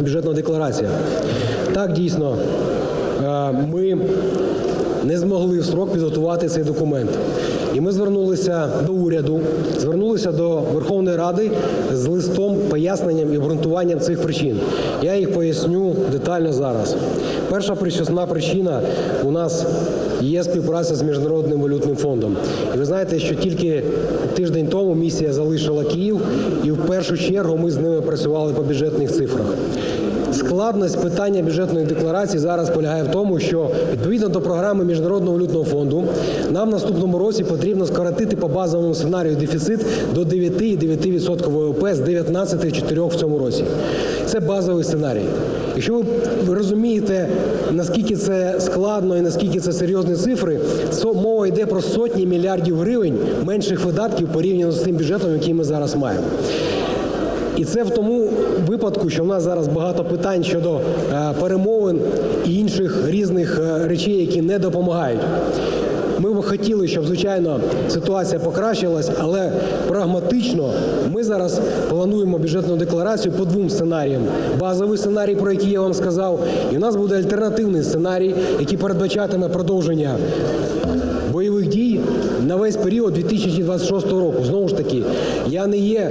бюджетна декларація. Так, дійсно, е, ми не змогли в срок підготувати цей документ. І ми звернулися до уряду, звернулися до Верховної Ради з листом, поясненням і обґрунтуванням цих причин. Я їх поясню детально зараз. Перша причесна причина у нас є співпраця з Міжнародним валютним фондом. І ви знаєте, що тільки тиждень тому місія залишила Київ, і в першу чергу ми з ними працювали по бюджетних цифрах. Складність питання бюджетної декларації зараз полягає в тому, що відповідно до програми Міжнародного валютного фонду нам в наступному році потрібно скоротити по базовому сценарію дефіцит до 9,9% ВВП з 19,4% в цьому році. Це базовий сценарій. Якщо ви- розумієте, наскільки це складно і наскільки це серйозні цифри, то мова йде про сотні мільярдів гривень менших видатків порівняно з тим бюджетом, який ми зараз маємо. І це в тому випадку, що в нас зараз багато питань щодо е, перемовин і інших різних е, речей, які не допомагають. Ми б хотіли, щоб звичайно ситуація покращилась, але прагматично ми зараз плануємо бюджетну декларацію по двом сценаріям: базовий сценарій, про який я вам сказав, і у нас буде альтернативний сценарій, який передбачатиме продовження бойових дій на весь період 2026 року. Знову ж таки, я не є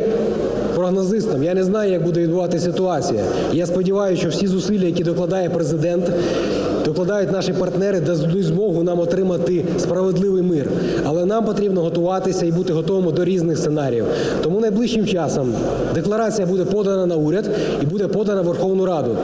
прогнозистом, я не знаю, як буде відбуватися ситуація. Я сподіваюся, що всі зусилля, які докладає президент, докладають наші партнери, дадуть змогу нам отримати справедливий мир. Але нам потрібно готуватися і бути готовими до різних сценаріїв. Тому найближчим часом декларація буде подана на уряд і буде подана в Верховну Раду.